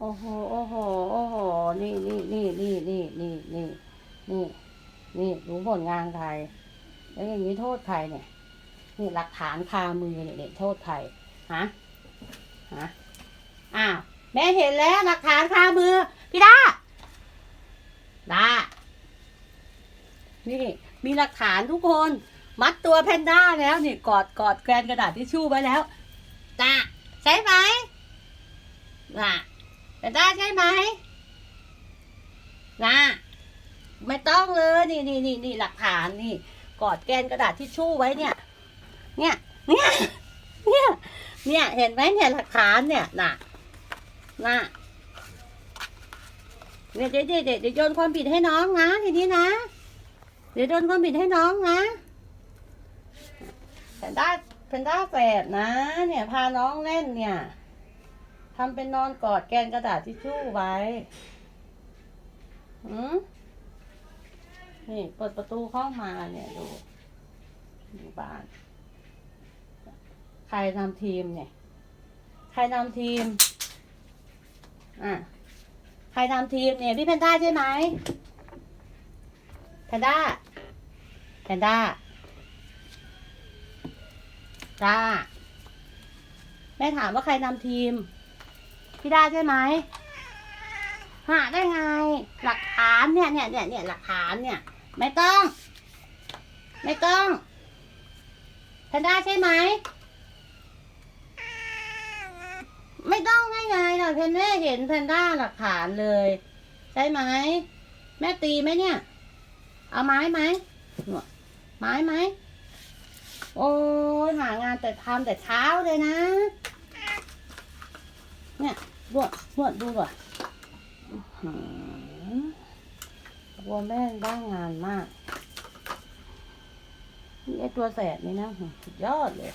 โอ้โห โอ้โห โอ้โห นี่นี่นี่นี่นี่นี่นี่นี่นี่รู้ผลงานใคร แล้วอย่างนี้โทษใครเนี่ย นี่หลักฐานคามือเนี่ยเนี่ยโทษใคร ฮะ ฮะ อ้าว แม่เห็นแล้วหลักฐานคามือ พี่ดาดานี่ มีหลักฐานทุกคน มัดตัวแพนด้าแล้วนี่กอดกอดแกรนกระดาษทิชชู่ไว้แล้วจ้าใช่ไหมน่ะ แพนด้าใช่ไหมนะไม่ต้องเลยนี่นี่นี่นี่หลักฐานนี่ กอดแกนกระดาษทิชชู่ไว้เนี่ย เนี่ย เนี่ย เนี่ย เนี่ย เห็นไหมเนี่ยหลักฐานเนี่ยน่ะน่ะเนี่ยเดี๋ยวเดี๋ยวเดี๋ยวเดี๋ยวโยนความผิดให้น้องนะทีนี้นะ เดี๋ยวโยนความผิดให้น้องนะแพนด้าแพนด้าแฝดนะ เนี่ยพาน้องเล่นเนี่ย ทำเป็นนอนกอดแกนกระดาษทิชชู่ไว้หืมนี่เปิดประตูเข้ามาเนี่ยดูดูบ้าน ใครนำทีมเนี่ย ใครนำทีม อะ ใครนำทีมเนี่ยพี่แพนด้าใช่ไหมแพนด้าแพนด้าด้าแม่ถามว่าใครนำทีม พี่ด้าใช่ไหมหาได้ไง หลักฐานเนี่ยเนี่ยเนี่ยเนี่ยหลักฐานเนี่ย ไม่ต้อง ไม่ต้องแพนด้าใช่ไหมไม่ต้องง่ายๆหรอกเพนแม่เห็นแพนด้าหลักฐานเลย ใช่ไหมแม่ตีไหมเนี่ย เอาไม้ไหมไม้ไหมโอ้ยหางานแต่ทำแต่เช้าเลยนะ เนี่ยรวดรวดดูก่อนอื้อหือกลัวแม่บ้างงานมากนี่ไอตัวแสบนี่นะสุดยอดเลย